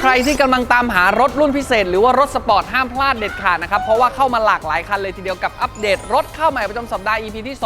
ใครที่กำลังตามหารถรุ่นพิเศษ หรือว่ารถสปอร์ตห้ามพลาดเด็ดขาดนะครับ เพราะว่าเข้ามาหลากหลายคันเลยทีเดียวกับอัปเดต รถเข้าใหม่ประจำสัปดาห์ EP ที่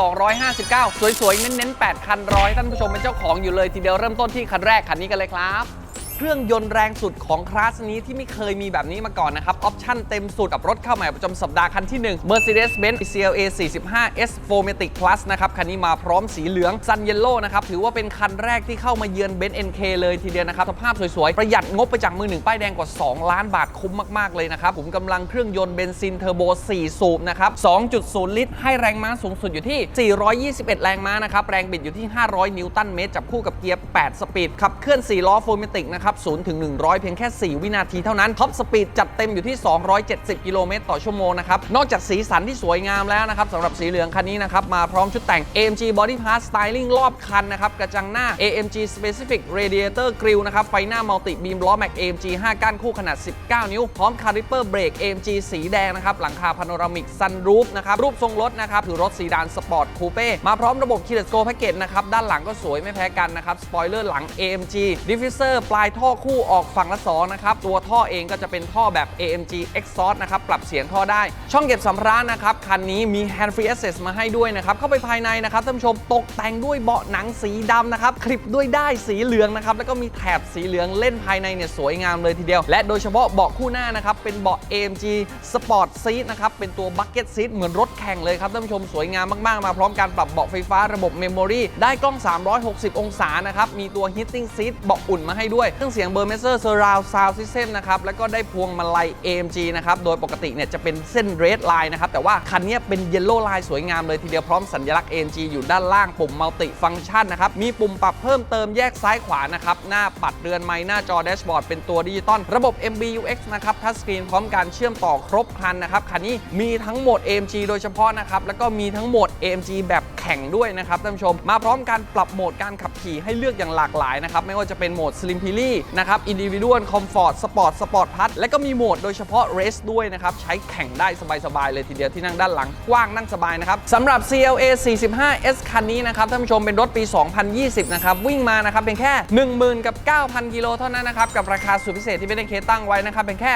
259 สวยๆ เน้นๆ 8 คันร้อยท่านผู้ชมเป็นเจ้าของอยู่เลยทีเดียวเริ่มต้นที่คันแรกคันนี้กันเลยครับ เครื่องยนต์แรงสุดของคลาสนี้ที่ไม่เคยมีแบบนี้มาก่อนนะครับ ออปชั่นเต็มสุดกับรถเข้าใหม่ประจำสัปดาห์คันที่ 1 Mercedes-Benz CLA 45 S 4matic Plus นะครับ คันนี้มาพร้อมสีเหลือง Sun Yellow นะครับ ถือว่าเป็นคันแรกที่เข้ามาเยือน Benz NK เลยทีเดียวนะครับ สภาพสวยๆ ประหยัดงบไปจากมือหนึ่งป้ายแดงกว่า 2 ล้านบาทคุ้มมากๆเลยนะครับผมกำลังเครื่องยนต์เบนซินเทอร์โบ 4 สูบนะครับ 2.0 ลิตร ให้แรงม้าสูงสุดอยู่ที่ 421 แรงม้านะครับแรงบิดอยู่ที่ 500 นิวตันเมตรจับคู่กับเกียร์ 8 สปีดขับเคลื่อน4ล้อโฟร์เมติกนะครับับ0ถึง100 เพียงแค่ 4 วินาทีเท่านั้นท็อปสปีดจัดเต็มอยู่ที่ 270 กิโลเมตรต่อชั่วโมงนะครับนอกจากสีสันที่สวยงามแล้วนะครับสำหรับสีเหลืองคันนี้นะครับมาพร้อมชุดแต่ง AMG Body Pass Styling รอบคันนะครับกระจังหน้า AMG Specific Radiator Grille นะครับไฟหน้ามัลติบีมล้อแม็ก AMG 5 ก้านคู่ขนาด 19 นิ้ว พร้อมคาลิเปอร์เบรก AMG สีแดงนะครับหลังคาพาโนรามิกซันรูฟนะครับรูปทรงรถนะครับถือรถสีดานสปอร์ตคูเป้มาพร้อมระบบ k ี l e s Go Package นะครับด้านหลังก็สวยไม่แพ้กันนะครับสปอยเลอร์หลัง AMG Diffuser ปลายท่อคู่ออกฝั่งละสองนะครับ ตัวท่อเองก็จะเป็นท่อแบบ AMG Exhaust นะครับ ปรับเสียงท่อได้ ช่องเก็บสัมภาระนะครับ คันนี้มี Hand Free Access มาให้ด้วยนะครับ เข้าไปภายในนะครับท่านผู้ชมตกแต่งด้วยเบาะหนังสีดำนะครับ คลิปด้วยได้สีเหลืองนะครับ แล้วก็มีแถบสีเหลืองเล่นภายในเนี่ยสวยงามเลยทีเดียว และโดยเฉพาะเบาะคู่หน้านะครับ เป็นเบาะ AMG Sport Seat นะครับ เป็นตัว Bucket Seat เหมือนรถแข่งเลยครับท่านผู้ชมสวยงามมาก ๆ มาพร้อมการปรับเบาะไฟฟ้าระบบ Memory ได้กล้อง 360 องศานะครับ มีตัว Heating Seat เบาะอุ่นมาให้ด้วยเครื่องเสียง Burmester Surround Sound System นะครับแล้วก็ได้พวงมาลัย AMG นะครับโดยปกติเนี่ยจะเป็นเส้น Red Line นะครับแต่ว่าคันนี้เป็น Yellow Line สวยงามเลยทีเดียวพร้อมสัญลักษณ์ AMG อยู่ด้านล่างปุ่ม Multi Function นะครับมีปุ่มปรับเพิ่มเติมแยกซ้ายขวานะครับหน้าปัดเรือนไม้หน้าจอแดชบอร์ดเป็นตัวดิจิตอลระบบ MBUX นะครับทัชสกรีนพร้อมการเชื่อมต่อครบครันนะครับคันนี้มีทั้งโหมด AMG โดยเฉพาะนะครับแล้วก็มีทั้งโหมด AMG แบบ ข่งด้วยนะครับท่านผู้ชม มาพร้อมการปรับโหมดการขับขี่ให้เลือกอย่างหลากหลายนะครับ ไม่ว่าจะเป็นโหมด Slim p i l y นะครับ Individual Comfort Sport Sport Plus และก็มีโหมดโดยเฉพาะ Race ด้วยนะครับ ใช้แข่งได้สบาย ๆ เลยทีเดียวที่นั่งด้านหลังกว้างนั่งสบายนะครับสำหรับ CLA 45 S คันนี้นะครับท่านผู้ชมเป็นรถปี 2020 นะครับ วิ่งมานะครับเพียงแค่ 10,000 กับ 9,000 กิโลเท่านั้นนะครับกับราคาสุดพิเศษที่เป็นเคตั้งไว้นะครับเป็นแค่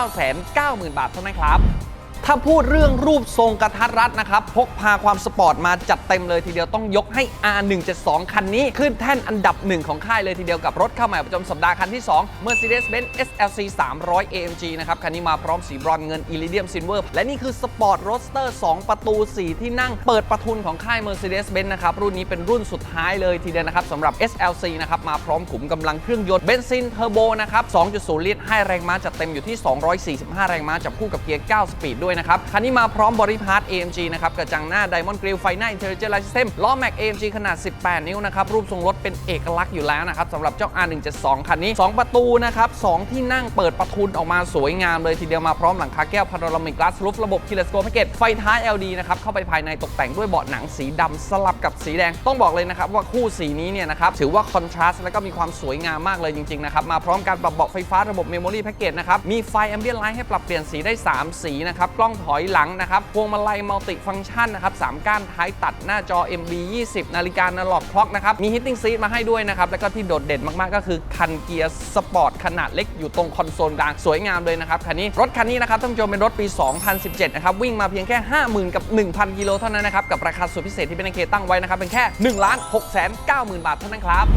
2,990,000 บาทเท่านั้นครับ ถ้าพูดเรื่องรูปทรงกระทัดรัดนะครับ พกพาความสปอร์ตมาจัดเต็มเลยทีเดียวต้องยกให้ R172 คันนี้ ขึ้นแท่นอันดับหนึ่งของค่ายเลยทีเดียวกับรถเข้าใหม่ประจำสัปดาห์คันที่ 2 Mercedes-Benz SLC 300 AMG นะครับ คันนี้มาพร้อมสีบรอนเงิน Iridium Silver และนี่คือสปอร์ตโรสเตอร์2ประตู 4 ที่นั่งเปิดประทุนของค่าย Mercedes-Benz นะครับ รุ่นนี้เป็นรุ่นสุดท้ายเลยทีเดียวนะครับสำหรับ SLC นะครับมาพร้อมขุมกำลังเครื่องยนต์เบนซินเทอร์โบนะครับ2.0ลิตรให้แรงม้าจัดเต็มอยู่ที่ 245 แรงม้าจับคู่กับเกียร์ 9 สปีดด้วยนะครับ คันนี้มาพร้อมบริพาร์ท AMG นะครับ กระจังหน้า Diamond Grill ไฟหน้า Intelligent Light System ล้อแม็ก AMG ขนาด 18 นิ้วนะครับ รูปทรงรถเป็นเอกลักษณ์อยู่แล้วนะครับสำหรับเจ้า R172 คันนี้ 2 ประตูนะครับ 2 ที่นั่งเปิดประทุนออกมาสวยงามเลยทีเดียวมาพร้อมหลังคาแก้วพาโนรามิกกลาสรูฟระบบ Keyless Go Package ไฟท้าย LED นะครับเข้าไปภายในตกแต่งด้วยเบาะหนังสีดำสลับกับสีแดงต้องบอกเลยนะครับว่าคู่สีนี้เนี่ยนะครับถือว่าคอนทราสต์และก็มีความสวยงามมากเลยจริงๆนะครับมาพร้อมการปรับเบาะไฟฟ้าระบบ Memory Package นะครับมีไฟ Ambient Light ให้ปรับเปลี่ยนสีได้ 3 สีนะครับกล้องถอยหลังนะครับพวงมาลัยมัลติฟังก์ชันนะครับ3ก้านท้ายตัดหน้าจอ MB 20 นาฬิกานาล็อกคล็อกนะครับมี Heating Seat มาให้ด้วยนะครับแล้วก็ที่โดดเด่นมากๆ ก็คือคันเกียร์สปอร์ตขนาดเล็กอยู่ตรงคอนโซลกลางสวยงามเลยนะครับคันนี้รถคันนี้นะครับท่านผู้ชมเป็นรถปี 2017 นะครับวิ่งมาเพียงแค่ 50,000 กับ 1,000 กิโลเท่านั้นนะครับกับราคาสุดพิเศษที่เป็นเคตั้งไว้นะครับเป็นแค่1ล้าน6แสน90,000 บาทเท่านั้นครับ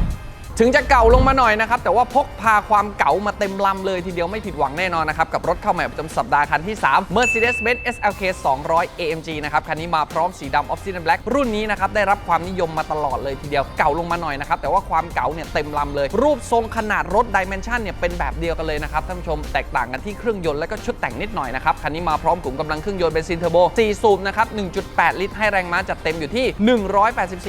ถึงจะเก่าลงมาหน่อยนะครับ แต่ว่าพกพาความเก่ามาเต็มลำเลยทีเดียวไม่ผิดหวังแน่นอนนะครับ กับรถเข้าใหม่ประจำสัปดาห์คันที่ 3 Mercedes-Benz SLK 200 AMG นะครับ คันนี้มาพร้อมสีดำ Obsidian Black รุ่นนี้นะครับ ได้รับความนิยมมาตลอดเลยทีเดียวเก่าลงมาหน่อยนะครับ แต่ว่าความเก่าเนี่ยเต็มลำเลย รูปทรงขนาดรถ Dimension เนี่ยเป็นแบบเดียวกันเลยนะครับท่านผู้ชมแตกต่างกันที่เครื่องยนต์และก็ชุดแต่งนิดหน่อยนะครับคันนี้มาพร้อมกลุ่มกำลังเครื่องยนต์เบนซินเทอร์โบ4สูบนะครับ1.8 ลิตรให้แรงม้าจัดเต็มอยู่ที่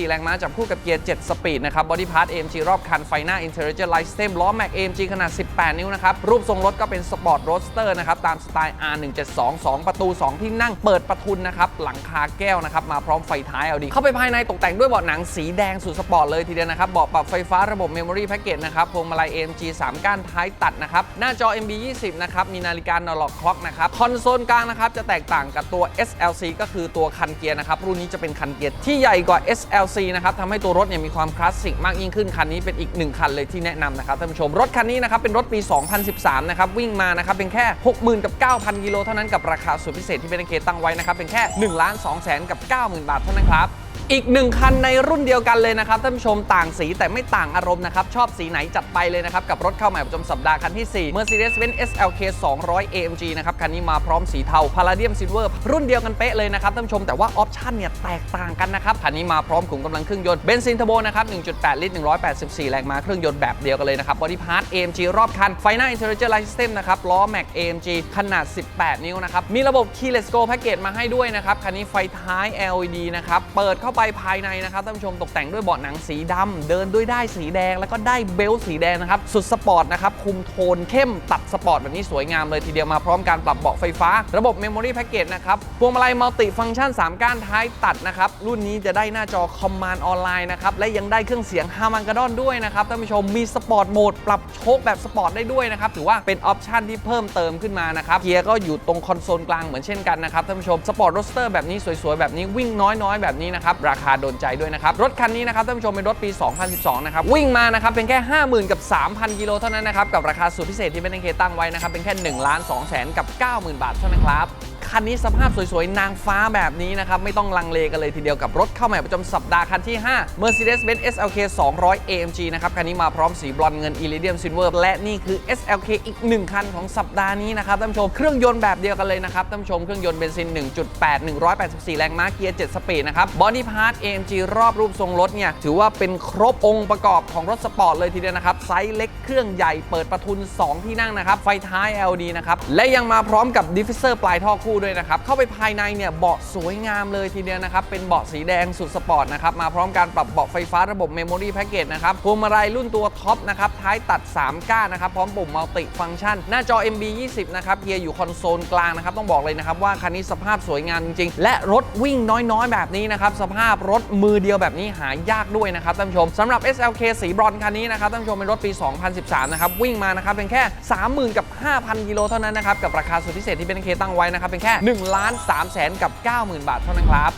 184 แรงม้าจับคู่กับเกียร์ 7 สปีดนะครับบอดี้พาร์ท AMG รอบคันไฟหน้า Interior Light System ล้อแม็ก AMG ขนาด 18 นิ้วนะครับ รูปทรงรถก็เป็นสปอร์ตโรสเตอร์นะครับ ตามสไตล์ R172 2 ประตู 2 ที่นั่งเปิดประทุนนะครับ หลังคาแก้วนะครับ มาพร้อมไฟท้าย LD เข้าไปภายในตกแต่งด้วยเบาะหนังสีแดงสุดสปอร์ตเลยทีเดียวนะครับเบาะปรับไฟฟ้าระบบ Memory Package นะครับพวงมาลัย AMG 3 ก้านท้ายตัดนะครับหน้าจอ MB 20นะครับมีนาฬิกา Analog Clock นะครับคอนโซลกลางนะครับจะแตกต่างกับตัว SLC ก็คือตัวคันเกียร์นะครับรุ่นนี้จะเป็นคันเกียร์ที่ใหญ่กว่า SLC นะครับทำให้ตัวรถเนี่ยมีความคลาสสิกมากยิ่งขึ้นคันนี้เป็นอีก 1 คันเลยที่แนะนำนะครับท่านผู้ชมรถคันนี้นะครับเป็นรถปี 2013 นะครับวิ่งมานะครับเป็นแค่ 60,000 กับ 9,000 กิโลเท่านั้นกับราคาสุดพิเศษที่เป็นเคตั้งไว้นะครับเป็นแค่1ล้าน2แสนกับ 90,000 บาทเท่านั้นครับ อีกหนึ่งคันในรุ่นเดียวกันเลยนะครับท่านผู้ชมต่างสีแต่ไม่ต่างอารมณ์นะครับชอบสีไหนจัดไปเลยนะครับกับรถเข้าใหม่ประจำสัปดาห์คันที่ 4 Mercedes-Benz SLK 200 AMG นะครับคันนี้มาพร้อมสีเทา Palladium Silver รุ่นเดียวกันเป๊ะเลยนะครับท่านผู้ชมแต่ว่าออปชันเนี่ยแตกต่างกันนะครับคันนี้มาพร้อมขุมกำลังเครื่องยนต์เบนซินเทอร์โบนะครับ1.8 ลิตร 184 แรงม้าเครื่องยนต์แบบเดียวกันเลยนะครับบอดี้พาร์ท AMG รอบคันไฟหน้า Intelligent Light System นะครับล้อ Mac AMG ขนาด 18 นิ้วนะครับมีระบบ Keyless Go Package มาให้ด้วยนะครับคันนี้ไฟท้าย LED นะครับเปิดเข้าไปภายในนะครับท่านผู้ชมตกแต่งด้วยเบาะหนังสีดำเดินด้วยได้สีแดง แล้วก็ได้เบลสีแดงนะครับสุดสปอร์ตนะครับคุมโทนเข้มตัดสปอร์ตแบบนี้สวยงามเลยทีเดียวมาพร้อมการปรับเบาะไฟฟ้า ระบบ Memory Package นะครับพวงมาลัยมัลติฟังก์ชัน 3 ก้านท้ายตัดนะครับรุ่นนี้จะได้หน้าจอคอมมานด์ออนไลน์นะครับและยังได้เครื่องเสียงฮามันก d ดอนด้วยนะครับท่านผู้ชมมีสปอร์ตโหมดปรับโชคแบบสปอร์ตได้ด้วยนะครับถือว่าเป็นออปชันที่เพิ่มเติมขึ้นมานะครับเกียร์ก็อยู่ตรงคอนโซลกลางเหมือนเช่นกันนะครับท่านผู้ชมสปอร์ตโรสเตอร์แบบนี้สวยๆแบบนี้วิ่งน้อยๆแบบนี้นะครับราคาโดนใจด้วยนะครับ รถคันนี้นะครับท่านผู้ชมเป็นรถปี 2012 นะครับ วิ่งมานะครับเป็นแค่ 50,000 กับ 3,000 กิโลเท่านั้นนะครับ กับราคาสุดพิเศษที่เป็นเคตั้งไว้นะครับ เป็นแค่1ล้าน2แสนกับ 90,000 บาทเท่านั้นครับ คันนี้สภาพสวยๆ นางฟ้าแบบนี้นะครับ ไม่ต้องลังเลกันเลยทีเดียวกับรถเข้าใหม่ประจำสัปดาห์คันที่ 5 Mercedes-Benz SLK 200 AMG นะครับ คันนี้มาพร้อมสีบรอนเงิน Iridium Silver และนี่คือ SLK อีก 1 คันของสัปดาห์นี้นะครับท่านผู้ชมเครื่องยนต์แบบเดียวกันเลยนะครับท่านผู้ชมเครื่องยนต์เบนซิน 1.8 184 แรงม้าเกียร์ 7 สปีดนะครับบอดี้พาร์ท AMG รอบรูปทรงรถเนี่ยถือว่าเป็นครบองค์ประกอบของรถสปอร์ตเลยทีเดียวนะครับไซส์เล็กเครื่องใหญ่เปิดประทุน 2 ที่นั่งนะครับไฟท้าย LED นะครับและยังมาพร้อมกับดิฟฟิเซอร์ปลายท่อคู่ด้วยนะครับ เข้าไปภายในเนี่ยเบาะสวยงามเลยทีเดียวนะครับ เป็นเบาะสีแดงสุดสปอร์ตนะครับ มาพร้อมการปรับเบาะไฟฟ้าระบบเมมโมรี่แพ็กเกจนะครับพวงมาลัยรุ่นตัวท็อปนะครับ ท้ายตัด 3 ก้านนะครับ พร้อมปุ่มมัลติฟังก์ชัน หน้าจอ MB 20นะครับเกียร์อยู่คอนโซลกลางนะครับ ต้องบอกเลยนะครับว่าคันนี้สภาพสวยงามจริงๆ และรถวิ่งน้อยๆ แบบนี้นะครับ สภาพรถมือเดียวแบบนี้หายากด้วยนะครับท่านผู้ชมสำหรับ SLK สีบรอนคันนี้นะครับท่านผู้ชมเป็นรถปี 2013 นะครับวิ่งมานะครับเป็นแค่ 30,000 กับ 5,000 กิโลเท่านั้นนะครับกับราคาสุดพิเศษที่เป็นเคตั้งไว้นะครับเป็นแค่1ล้าน3แสนกับ 90,000 บาทเท่านั้นครับ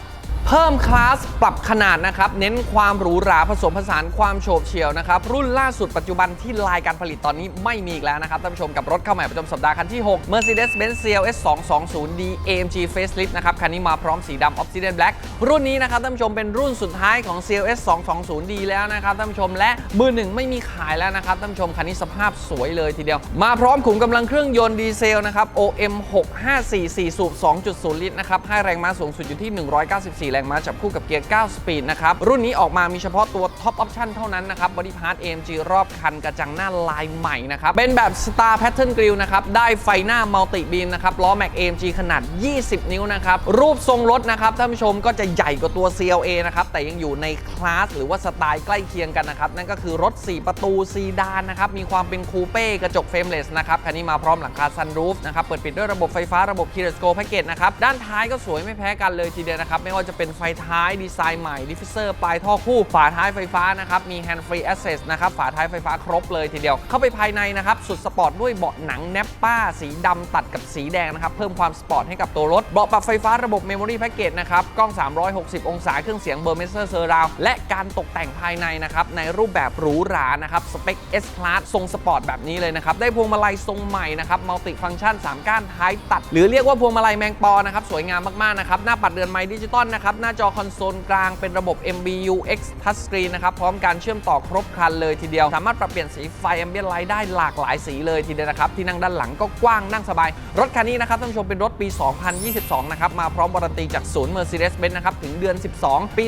เพิ่มคลาสปรับขนาดนะครับ เน้นความหรูหราผสมผสานความโฉบเฉี่ยวนะครับ รุ่นล่าสุดปัจจุบันที่ลายการผลิตตอนนี้ไม่มีอีกแล้วนะครับ ท่านผู้ชมกับรถเข้าใหม่ประจำสัปดาห์คันที่ 6 Mercedes-Benz CLS 220D AMG Facelift นะครับ คันนี้มาพร้อมสีดำ Obsidian Black รุ่นนี้นะครับ ท่านผู้ชมเป็นรุ่นสุดท้ายของ CLS 220D แล้วนะครับ ท่านผู้ชมและมือหนึ่งไม่มีขายแล้วนะครับท่านผู้ชมคันนี้สภาพสวยเลยทีเดียว มาพร้อมขุมกำลังเครื่องยนต์ดีเซลนะครับ OM 654สูบ2.0 ลิตรนะครับให้แรงม้าสูงสุดอยู่ที่ 194แรงม้าจับคู่กับเกียร์ 9 สปีดนะครับ รุ่นนี้ออกมามีเฉพาะตัวท็อปออปชั่นเท่านั้นนะครับบอดี้พาร์ท AMG รอบคันกระจังหน้าลายใหม่นะครับ เป็นแบบ Star Pattern Grille นะครับ ได้ไฟหน้ามัลติบีมนะครับล้อ Mac AMG ขนาด 20 นิ้วนะครับ รูปทรงรถนะครับท่านผู้ชมก็จะใหญ่กว่าตัว CLA นะครับแต่ยังอยู่ในคลาสหรือว่าสไตล์ใกล้เคียงกันนะครับนั่นก็คือรถ 4 ประตูซีดานนะครับมีความเป็นคูเป้กระจกเฟรมเลสนะครับคันนี้มาพร้อมหลังคาซันรูฟนะครับเปิดปิดด้วยระบบไฟฟ้าระบบ Keyless Go Package นะครับด้านท้ายก็สวยไม่แพ้กันเลยทีเดียวนะครับไม่ว่าจะเป็นไฟท้ายดีไซน์ใหม่ดิฟฟิเซอร์ปลายท่อคู่ ฝาท้ายไฟฟ้านะครับ มี Hand Free Access นะครับ ฝาท้ายไฟฟ้าครบเลยทีเดียว เข้าไปภายในนะครับ สุดสปอร์ตด้วยเบาะหนังแนปป้า สีดำตัดกับสีแดงนะครับ เพิ่มความสปอร์ตให้กับตัวรถ เบาะปรับไฟฟ้าระบบ Memory Package นะครับ กล้อง 360 องศา เครื่องเสียงเบอร์เมเซอร์เซอร์ราวและการตกแต่งภายในนะครับ ในรูปแบบหรูหรานะครับ สเปค S Class ทรงสปอร์ตแบบนี้เลยนะครับ ได้พวงมาลัยทรงใหม่นะครับ มัลติฟังก์ชัน 3 ก้านท้ายตัด หรือเรียกว่าพวงมาลัยแมงปอนะครับ สวยงามมากๆนะครับ หน้าปัดเรือนไม้ดิจิตอลนะครับหน้าจอคอนโซลกลางเป็นระบบ MBU X Touchscreen นะครับ พร้อมการเชื่อมต่อครบครันเลยทีเดียว สามารถปรับเปลี่ยนสีไฟ Ambient Light ได้หลากหลายสีเลยทีเดียวนะครับ ที่นั่งด้านหลังก็กว้างนั่งสบาย รถคันนี้นะครับท่านผู้ชมเป็นรถปี 2022 นะครับ มาพร้อมวารันตีจากศูนย์ Mercedes-Benz นะครับ ถึงเดือน 12 ปี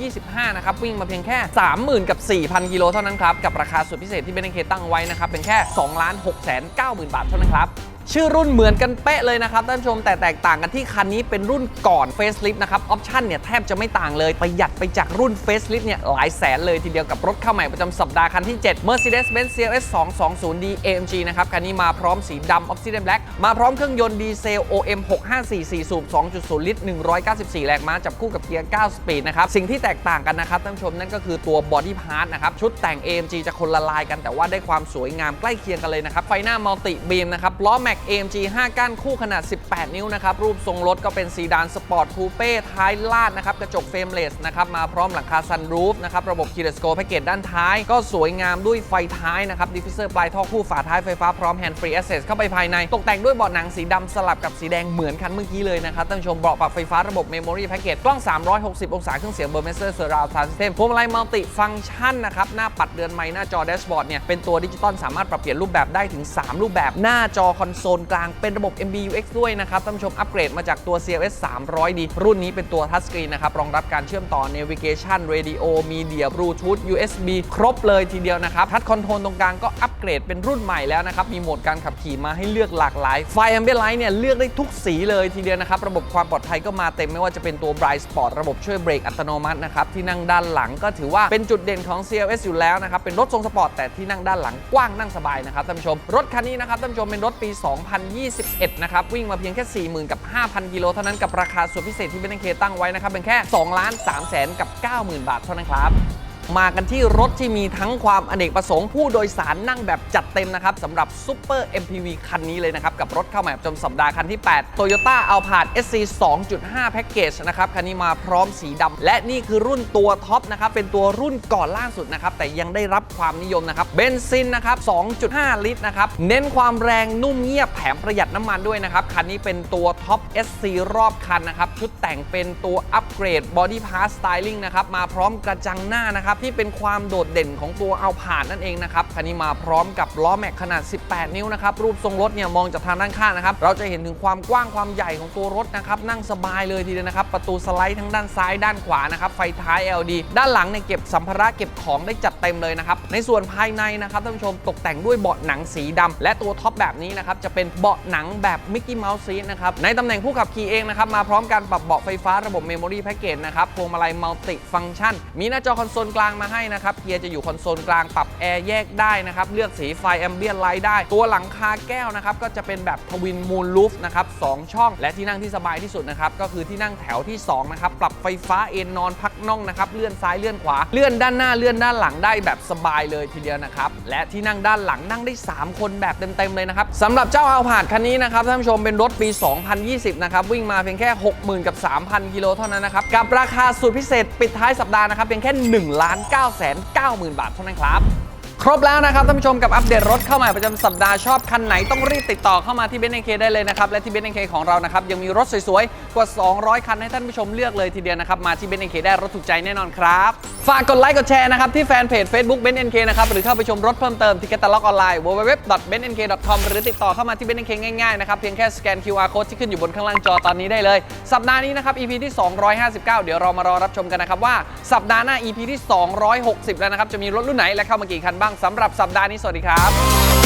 2025 นะครับ วิ่งมาเพียงแค่ 30,000 กับ 4,000 กิโลเท่านั้นครับ กับราคาสุดพิเศษที่เบนเคตั้งไว้นะครับเป็นแค่2ล้าน6แสน90,000 บาทเท่านั้นครับ ชื่อรุ่นเหมือนกันเป๊ะเลยนะครับท่านผู้ชมแต่แตกต่างกันที่คันนี้เป็นรุ่นก่อน Facelift นะครับออปชั่นเนี่ยแทบจะไม่ต่างเลยประหยัดไปจากรุ่น Facelift เนี่ยหลายแสนเลยทีเดียวกับรถเข้าใหม่ประจำสัปดาห์คันที่ 7 Mercedes-Benz CLS 220D AMG นะครับคันนี้มาพร้อมสีดำ Obsidian Black มาพร้อมเครื่องยนต์ดีเซล OM 654สูบ2.0 ลิตร 194 แรงม้าจับคู่กับเกียร์ 9 สปีดนะครับสิ่งที่แตกต่างกันนะครับท่านผู้ชมนั่นก็คือตัว Body Part นะครับชุดแต่ง AMG จะคนละลายกันแต่ว่าได้ความสวยงามใกล้เคียงกันเลยนะครับไฟหน้ามัลติบีมนะครับล้อ Mac Max AMG 5 ก้านคู่ขนาด 18 นิ้วนะครับ รูปทรงรถก็เป็นซีดานสปอร์ตคูเป้ท้ายลาดนะครับ กระจกเฟรมเลสนะครับ มาพร้อมหลังคาซันรูฟนะครับ ระบบคีย์สโกแพ็กเกจด้านท้าย ก็สวยงามด้วยไฟท้ายนะครับ ดิฟฟิเซอร์ปลายท่อคู่ฝาท้ายไฟฟ้าพร้อมแฮนด์ฟรีแอสเซสเข้าไปภายใน ตกแต่งด้วยเบาะหนังสีดำสลับกับสีแดงเหมือนคันเมื่อกี้เลยนะครับท่านผู้ชมเบาะปรับไฟฟ้าระบบเมมโมรี่แพ็กเกจกล้อง 360 องศาเครื่องเสียงเบอร์เมสเซอร์เซอร์ราวด์ซาวด์ซิสเต็มพวงมาลัยมัลติฟังก์ชันนะครับหน้าปัดเดือนไม้หน้าจอแดชบอร์ดเนี่ยเป็นตัวดิจิตอลสามารถปรับเปลี่ยนรูปแบบได้ถึง 3 รูปแบบหน้าจอคอนโซลกลางเป็นระบบ MBUX ด้วยนะครับท่านผู้ชมอัปเกรดมาจากตัว CLS 300D รุ่นนี้เป็นตัวทัชสกรีนนะครับรองรับการเชื่อมต่อ Navigation Radio Media Bluetooth USB ครบเลยทีเดียวนะครับทัชคอนโทรลตรงกลางก็อัปเกรดเป็นรุ่นใหม่แล้วนะครับมีโหมดการขับขี่มาให้เลือกหลากหลายไฟ Ambient Light เนี่ยเลือกได้ทุกสีเลยทีเดียวนะครับระบบความปลอดภัยก็มาเต็มไม่ว่าจะเป็นตัว Bright Sport ระบบช่วยเบรกอัตโนมัตินะครับที่นั่งด้านหลังก็ถือว่าเป็นจุดเด่นของ CLS อยู่แล้วนะครับเป็นรถทรงสปอร์ตแต่ที่นั่งด้านหลังกว้างนั่งสบายนะครับท่านผู้ชมรถคันนี้นะครับท่านผู้ชมเป็นรถปี2021 นะครับ วิ่งมาเพียงแค่ 40,000 กับ 5,000 กิโลเท่านั้นกับราคาส่วนพิเศษที่เบนเคตั้งไว้นะครับเป็นแค่2ล้าน3แสนกับ 90,000 บาทเท่านั้นครับ มากันที่รถที่มีทั้งความอเนกประสงค์ผู้โดยสารนั่งแบบจัดเต็มนะครับสำหรับ Super MPV คันนี้เลยนะครับ กับรถเข้าใหม่ประจำสัปดาห์คันที่ 8 Toyota a l p a r SC 2.5 Package นะครับ คันนี้มาพร้อมสีดำและนี่คือรุ่นตัวท็อปนะครับ เป็นตัวรุ่นก่อนล่าสุดนะครับ แต่ยังได้รับความนิยมนะครับเบนซินนะครับ 2.5 ลิตรนะครับเน้นความแรงนุ่มเงียบแถมประหยัดน้ำมันด้วยนะครับคันนี้เป็นตัวท็อป SC รอบคันนะครับชุดแต่งเป็นตัวอัปเกรด Body Part Styling นะครับมาพร้อมกระจังหน้านะครับที่เป็นความโดดเด่นของตัวเอาผ่านนั่นเองนะครับคันนี้มาพร้อมกับล้อแม็กขนาด 18 นิ้วนะครับรูปทรงรถเนี่ยมองจากทางด้านข้างนะครับเราจะเห็นถึงความกว้างความใหญ่ของตัวรถนะครับนั่งสบายเลยทีเดียวนะครับประตูสไลด์ทั้งด้านซ้ายด้านขวานะครับไฟท้าย LED ด้านหลังเนี่ยเก็บสัมภาระเก็บของได้จัดเต็มเลยนะครับในส่วนภายในนะครับท่านผู้ชมตกแต่งด้วยเบาะหนังสีดำและตัวท็อปแบบนี้นะครับจะเป็นเบาะหนังแบบมิกกี้เมาส์ซีนะครับในตำแหน่งผู้ขับขี่เองนะครับมาพร้อมการปรับเบาะไฟฟ้าระบบเมมโมรี่แพ็กเกจนะครับพวงมาลัยมัลติฟังก์ชันมีหน้าจอคอนโซลกลางมาให้นะครับ เกียร์จะอยู่คอนโซลกลางปรับแอร์แยกได้นะครับ เลือกสีไฟแอมเบียนไลท์ได้ ตัวหลังคาแก้วนะครับ ก็จะเป็นแบบทวินมูลลูฟนะครับสองช่อง และที่นั่งที่สบายที่สุดนะครับ ก็คือที่นั่งแถวที่2นะครับ ปรับไฟฟ้าเอนนอนพักน่องนะครับ เลื่อนซ้ายเลื่อนขวา เลื่อนด้านหน้าเลื่อนด้านหลังได้แบบสบายเลยทีเดียวนะครับ และที่นั่งด้านหลังนั่งได้ 3 คนแบบเต็มๆเลยนะครับสำหรับเจ้าอัลพาดคันนี้นะครับท่านผู้ชมเป็นรถปี 2020 นะครับ วิ่งมาเพียงแค่ 60,000 กับ 3,000 กิโลเท่านั้นนะครับ กับราคาสุดพิเศษปิดท้ายสัปดาห์นะครับเพียงแค่ 1 ล้าน9แสน90,000 บาทเท่านั้นครับ ครบแล้วนะครับท่านผู้ชมกับอัปเดตรถเข้าใหม่ประจำสัปดาห์ชอบคันไหนต้องรีบติดต่อเข้ามาที่เบนซ์เคได้เลยนะครับ และที่เบนซ์เคของเรานะครับ ยังมีรถสวยๆ กว่า 200 คันให้ท่านผู้ชมเลือกเลยทีเดียวนะครับ มาที่เบนซ์เคได้รถถูกใจแน่นอนครับ ฝากกดไลค์กดแชร์นะครับ ที่แฟนเพจ Facebook เบนซ์เคนะครับ หรือเข้าไปชมรถเพิ่มเติมที่แคตตาล็อกออนไลน์ www.benzk.com หรือติดต่อเข้ามาที่เบนซ์เคง่ายๆนะครับเพียงแค่สแกน QR code ที่ขึ้นอยู่บนข้างล่างจอตอนนี้ได้เลย สัปดาห์นี้นะครับ EP ที่ 259 เดี๋ยวเรามารอรับชมกันนะครับว่าสัปดาห์หน้า EP ที่ 260 แล้วนะครับจะมีรถรุ่นไหนและเข้ามากี่คันบ้างสำหรับสัปดาห์นี้สวัสดีครับ